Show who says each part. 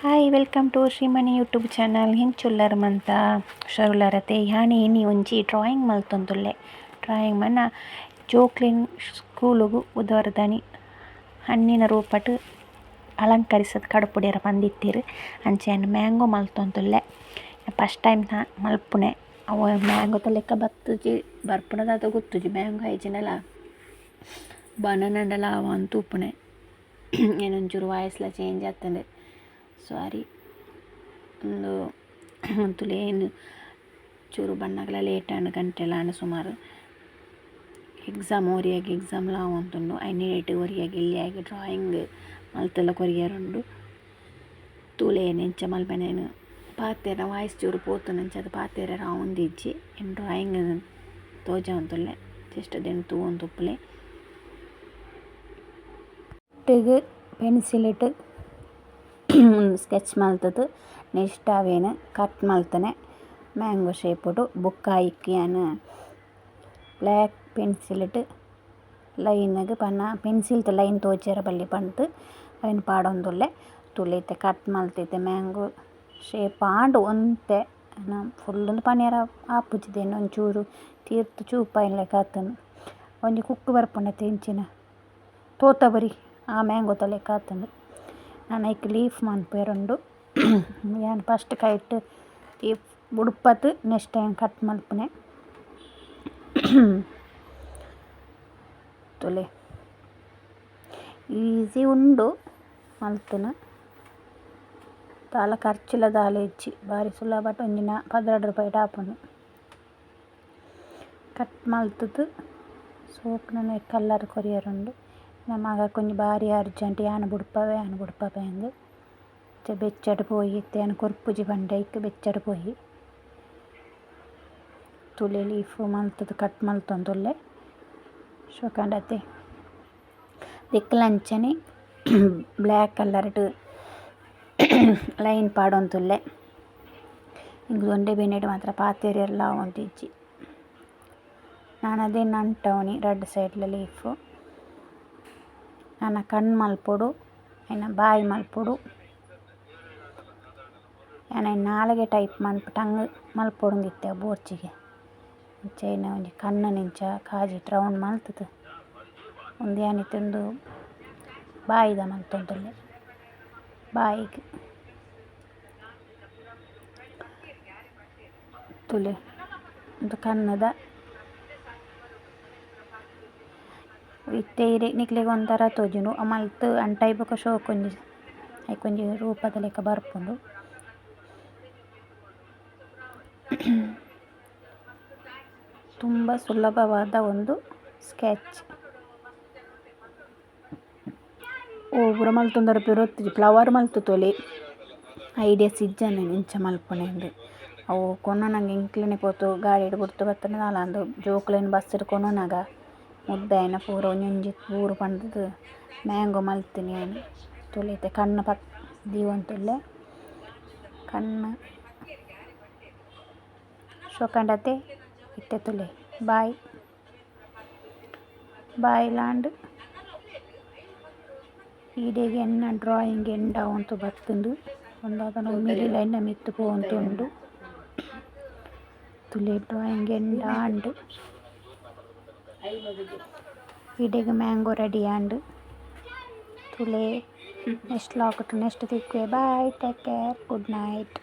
Speaker 1: Hi welcome to Shrimani YouTube channel ಹಿಂಚುಲ್ಲರ್ ಮಂತ ಶರುಲರತೆ ಯಾಣಿ ಇನ್ನಿ ಒಂಜಿ ಡ್ರಾಯಿಂಗ್ ಮಲ್ತೊಂದುಲ್ಲೆ ಡ್ರಾಯಿಂಗ್ ಮನ ಜೋಕ್ಲೆನ್ ಸ್ಕೂಲುಗು ಉದವರ್ದನಿ ಹಣ್ಣಿನ ರೂಪಟ್ ಅಲಂಕರಿಸದ ಕಡುಪುಡಿಯರ ಪಂದಿತ್ತೆರ್ ಅಂಚೆನ್ ಮ್ಯಾಂಗೋ ಮಲ್ತೊಂದುಲ್ಲೆ ಫಸ್ಟ್ ಟೈಮ್ ನಾ ಮಲ್ಪುನೆ ಅವು ಮ್ಯಾಂಗೋ ಲೆಕ್ಕ ಬತ್ತುಜಿ ಬರ್ಪುನದಾದ ಗೊತ್ತುಜಿ ಮ್ಯಾಂಗೋ ಐಜಿಂಡಲ ಬನಾನಂಡಲ ಅವ ಅಂದ್ ತೂಪುನೆ ಏನೊಂಚೂರು ವಾಯ್ಸ್ಲ ಚೇಂಜ್ ಆತುಂಡ್ ಸಾರಿ ಉಂದು ಒಂತುಲೆ ಏನು ಚೂರು ಬಣ್ಣಗಲ ಲೇಟ್ ಆಂಡ್ ಗಂಟೆಲ ಸುಮಾರು ಎಕ್ಸಾಮ್ ಒರಿಯಾಗಿ ಎಕ್ಸಾಮ್ಲ ಆವೊಂದುಂಡು ಐನೆಟ್ ಒರಿಯಾಗಿ ಇಲ್ಲಿಯಾಗಿ ಡ್ರಾಯಿಂಗ್ ಮಲ್ತುಲ್ಲ ಕೊರಿಯರುಂಡು ತೂಲೆನ್ ಎಂಚ ಮಲ್ಪೆನೇನು ಪಾತೆರ ವಾಯ್ಸ್ ಚೂರು ಪೋತುಂಡು ಅದು ಪಾತೆರ ರಾವುಂದಿಜ್ಜಿ N drawing ತೋಜಾವೊಂದುಲ್ಲೆ just then ತೂವೊಂದು ಉಪ್ಪುಲೆ ಟಿಗ್ pencil ಟ್ ಸ್ಕೆಚ್ ಮಲ್ತುದು ನೆಕ್ಸ್ಟ್ ಅವೇನು ಕಟ್ ಮಲ್ತನೆ. ಮ್ಯಾಂಗೋ ಶೇಪುಡು ಬೊಕ್ಕ ಅನ್ನು ಬ್ಲ್ಯಾಕ್ ಪೆನ್ಸಿಲ್ ಇಟ್ಟು ಲೈನ್ ಪನ್ನ ಪೆನ್ಸಿಲ್ ತ ಲೈನ್ ತೋಜೆರೆ ಬಲ್ಲಿ ಪಂಡ್ ಅವೆನ್ ಪಾಡೊಂದುಲ್ಲೆ. ತುಳಿತೆ ಕಟ್ ಮಲ್ತೈತೆ ಮ್ಯಾಂಗೋ ಶೇಪ್ ಆಂಡ್ ಒಂತೆ. ಫುಲ್ ಉಂದು ಪನಿಯರ ಆಪುಜಿದೆನ್ ಒಂಚೂರು ತೀರ್ತ್ ಚೂಪಾಯಿಲ್ಲ ಕಾತನು. ಒಂಜಿ ಕುಕ್ಕು ಬರ್ಪುಂಡತೆ, ಇಂಚಿನ ತೋತಬರಿ ಆ ಮ್ಯಾಂಗೋ ತಲೆ ಆತುಂಡು ಆಂಡ ಐಕ್ ಲೀಫ್ ಮನ್ಪುವೆರುಂಡು ಯಾನ್ first kite leaf ಬುಡ್ಪದ್ next time cut ಮಲ್ಪುನೆ ತುಲೆ easy ಉಂಡು ಮಲ್ತುನ ದಾಲ ಖರ್ಚುಲ ದಾಲ ಇಜ್ಜಿ ಬಾರಿ ಸುಲಭಟ್ ಒಂಜಿನ ಪದ್ರಡ್ ರೂಪಾಯಿಟ್ ಆಪುಂಡು ಕಟ್ ಮಲ್ತುದು ಸೋಕುನನೆ ಕಲ್ಲರ್ ಕೊರಿಯರುಂಡು ನಮಕ್ ಒಂಜಿ ಬಾರಿ ಅರ್ಜೆಂಟ್ ಯಾನ್ ಬುಡ್ಪವೆ ಯಾನ್ ಬುಡ್ಪವೆ ಅಂದ್ ಬೆಚ್ಚಡ್ ಪೋಯಿ ಇತ್ತೆ ಯಾನ್ ಕೊರ್ಪುಜಿ ಪಂಡ ಐಕ್ ಬೆಚ್ಚಡ್ ಪೋಯಿ ತುಲೆ ಲೀಫ್ ಮಲ್ತುದು ಕಟ್ ಮಲ್ತೊಂದುಲ್ಲೆ ಶೋಕಂಡತೆ ದಿಕ್ಕುಲಂಚನೆ ಬ್ಲ್ಯಾಕ್ ಕಲರ್ಡ್ ಲೈನ್ ಪಾಡೊಂದುಲ್ಲೆ ಇಂದು ದೊಂಡೆ ಬೆನೆಡ್ ಮಾತ್ರ ಪಾತೆರೆರ್ಲ ಆವೊಂದಿಜ್ಜಿ ನಾನು ಅದೇ ನಂಟವನಿ ರಡ್ಡ್ ಸೈಡ್ಲ ಲೀಫ್ ನನ್ನ ಕಣ್ಣು ಮಲ್ಪೊಡು ಐನ ಬಾಯಿ ಮಲ್ಪೊಡು. ಯಾನ್ ನಾಲಿಗೆ ಟೈಪ್ ಮನ್ಪ್ ಟಂಗ್ ಮಲ್ಪೊಡುಂದಿತ್ತೆ ಬೋರ್ಚಿಗೆ. ಅಂಚ ಒಂಜಿ ಕಣ್ಣುನಿಂಚ ಕಾಜಿಟ್ ರೌಂಡ್ ಮಲ್ತುದು. ಉಂದು ಏನಿ ತಿಂದು ಬಾಯಿದ ಮಲ್ತೊಂದುಲ್ಲೆ. ಬಾಯಿಗೆ ತುಲೆ, ಒಂದು ಕಣ್ಣುದ. ಇತ್ತೆ ಇರೆ ನಿಕ್ಲೆಗ್ ಒಂಥರ ತೋಜುಂಡು ಮಲ್ತ್ ಅಂಟೈ ಬೊಕ ಶೋಕ್ ಒಂಜಿ ಐಕೊಂಜಿ ರೂಪದ ಲೆಕ್ಕ ಬರ್ಪುಂಡು. ತುಂಬ ಸುಲಭವಾದ ಒಂದು ಸ್ಕೆಚ್ ಓ, ಪೂರ ಮಲ್ತೊಂದರ ಫ್ಲವರ್ ಮಲ್ತು ಫ್ಲವರ್ ಐಡಿಯಾ ನಿಂಚ ಇಂಚ ಮಲ್ಪುನೆಂದು ಅವು ಕೊನೊನಂಗೆ ಇಂಕ್ಲೆನೆ ಪೋತು ಗಾಡಿಡ್ ಗುರ್ತು ಬತ್ತುಂಡ ನಾಲಾಂದು ಜೋಕುಲೆನ್ ಬಸ್ಸ್ಡ್ ಕೊನೊನಗ ಮುದ್ದಾಯಿನ ಪೂರ ಒಂಜೊಂಜಿ ಪೂರ ಪಂಡ್ದ್ ಮ್ಯಾಂಗೋ ಮಲ್ತಿನಿ ಯಾನ್ ತುಲಿತೆ ಕಣ್ಣು ಪಕ್ ದೀವೊಂದುಲ್ಲೆ ಕಣ್ಣು ಶೋಕಂಡತೆ ಇತ್ತೆ ತುಲೆ ಬಾಯ್ ಬಾಯ್ಲಾಂಡ್ ಈಡೆಗೆ ಎನ್ನ ಡ್ರಾಯಿಂಗ್ ಎಂಡ್ ಆವೊಂತು ಬತ್ತುಂಡು ಉಂದಾದನ ಮಿಡಿಲ್ ಐನ ಮಿತ್ತ್ ಪೋವೊಂದುಂಡು ತುಲೆ ಡ್ರಾಯಿಂಗ್ ಎಂಡ ಈಡೆಗ್ ಮ್ಯಾಂಗೋ ರೆಡಿ ಆಂಡ್ ತುಲೆ ನೆಕ್ಸ್ಟ್ ಲಾಕ್ next ತಿಕ್ಕುವೆ bye take care good night